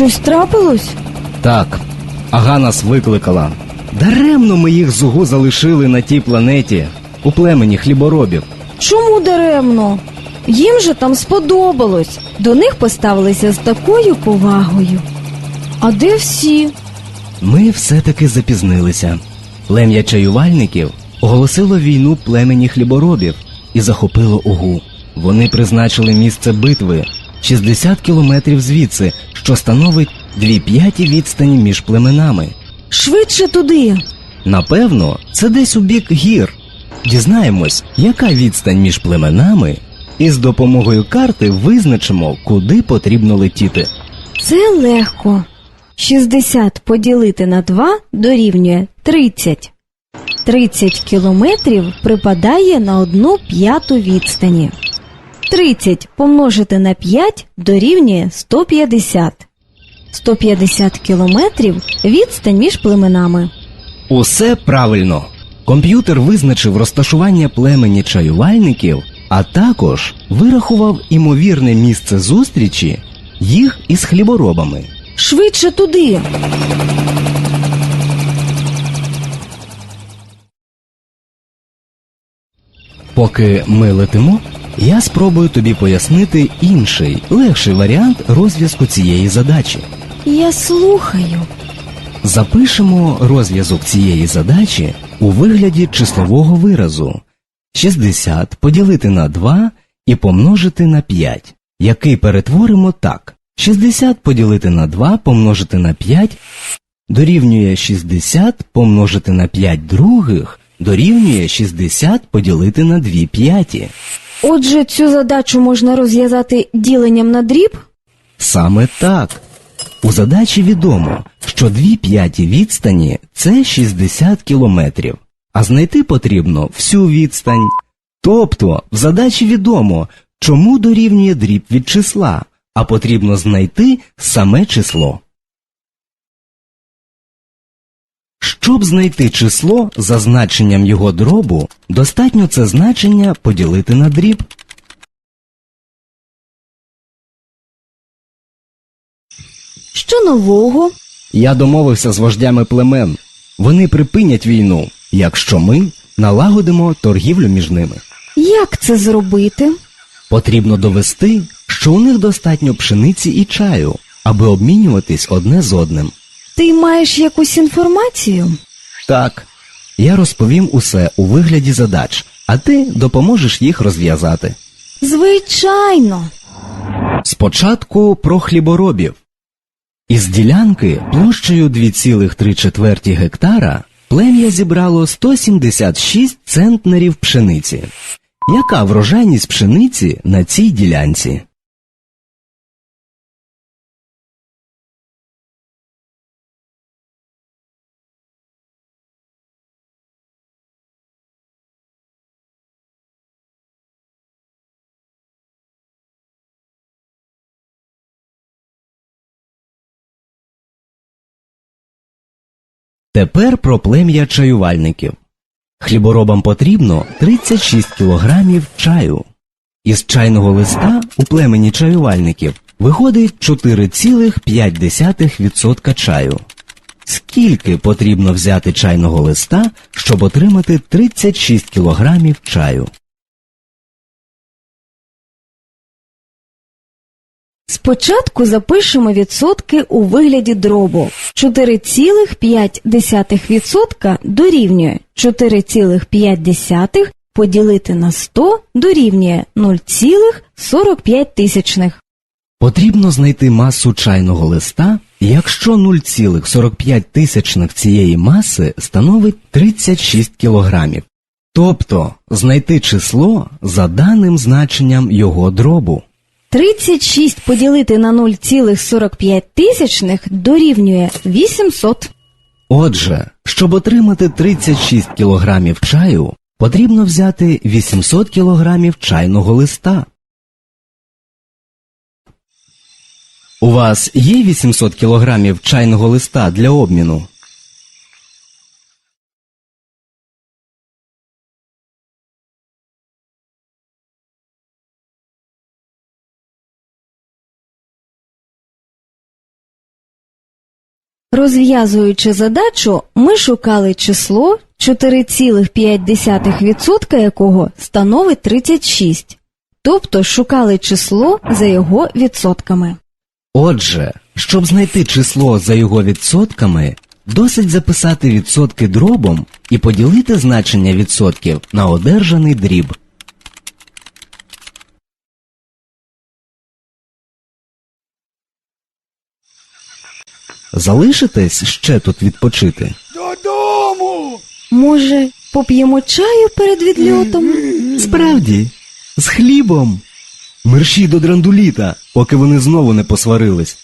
Щось трапилось? Так, ага нас викликала. Даремно ми їх зугу залишили на тій планеті, у племені хліборобів. Чому даремно? Їм же там сподобалось. До них поставилися з такою повагою. А де всі? Ми все-таки запізнилися. Плем'я чаювальників оголосило війну племені хліборобів і захопило угу. Вони призначили місце битви 60 кілометрів звідси, що становить дві п'яті відстані між племенами. Швидше туди. Напевно, це десь у бік гір. Дізнаємось, яка відстань між племенами, і з допомогою карти визначимо, куди потрібно летіти. Це легко. 60 поділити на 2 дорівнює 30. 30 кілометрів припадає на одну п'яту відстані. 30 помножити на 5 дорівнює 150. 150 кілометрів відстань між племенами. Усе правильно. Комп'ютер визначив розташування племені чаювальників, а також вирахував імовірне місце зустрічі їх із хліборобами. Швидше туди. Поки ми летимо, я спробую тобі пояснити інший, легший варіант розв'язку цієї задачі. Я слухаю. Запишемо розв'язок цієї задачі у вигляді числового виразу 60 поділити на 2 і помножити на 5, який перетворимо так. 60 поділити на 2 помножити на 5 дорівнює 60 помножити на 5 других дорівнює 60 поділити на 2 п'яті. Отже, цю задачу можна розв'язати діленням на дріб? Саме так. У задачі відомо, що дві п'яті відстані це 60 кілометрів, а знайти потрібно всю відстань. Тобто в задачі відомо, чому дорівнює дріб від числа, а потрібно знайти саме число. Щоб знайти число за значенням його дробу, достатньо це значення поділити на дріб. Що нового? Я домовився з вождями племен. Вони припинять війну, якщо ми налагодимо торгівлю між ними. Як це зробити? Потрібно довести, що у них достатньо пшениці і чаю, аби обмінюватись одне з одним. Ти маєш якусь інформацію? Так, я розповім усе у вигляді задач, а ти допоможеш їх розв'язати. Звичайно. Спочатку про хліборобів. Із ділянки площею 2,3 гектара плем'я зібрало 176 центнерів пшениці. Яка врожайність пшениці на цій ділянці? Тепер про плем'я чаювальників. Хліборобам потрібно 36 кілограмів чаю. Із чайного листа у племені чаювальників виходить 4,5% чаю. Скільки потрібно взяти чайного листа, щоб отримати 36 кілограмів чаю? Спочатку запишемо відсотки у вигляді дробу. 4,5% дорівнює 4,5 поділити на 100 дорівнює 0,45 тисячних. Потрібно знайти масу чайного листа, якщо 0,45 тисячних цієї маси становить 36 кілограмів. Тобто знайти число за даним значенням його дробу. 36 поділити на 0,45 тисячних дорівнює 800. Отже, щоб отримати 36 кілограмів чаю, потрібно взяти 800 кілограмів чайного листа. У вас є 800 кілограмів чайного листа для обміну? Розв'язуючи задачу, ми шукали число, 4,5% якого становить 36. Тобто шукали число за його відсотками. Отже, щоб знайти число за його відсотками, досить записати відсотки дробом і поділити значення відсотків на одержаний дріб. Залишитесь ще тут відпочити? Додому! Може, поп'ємо чаю перед відльотом? Справді, з хлібом. Мерші до драндуліта, поки вони знову не посварились.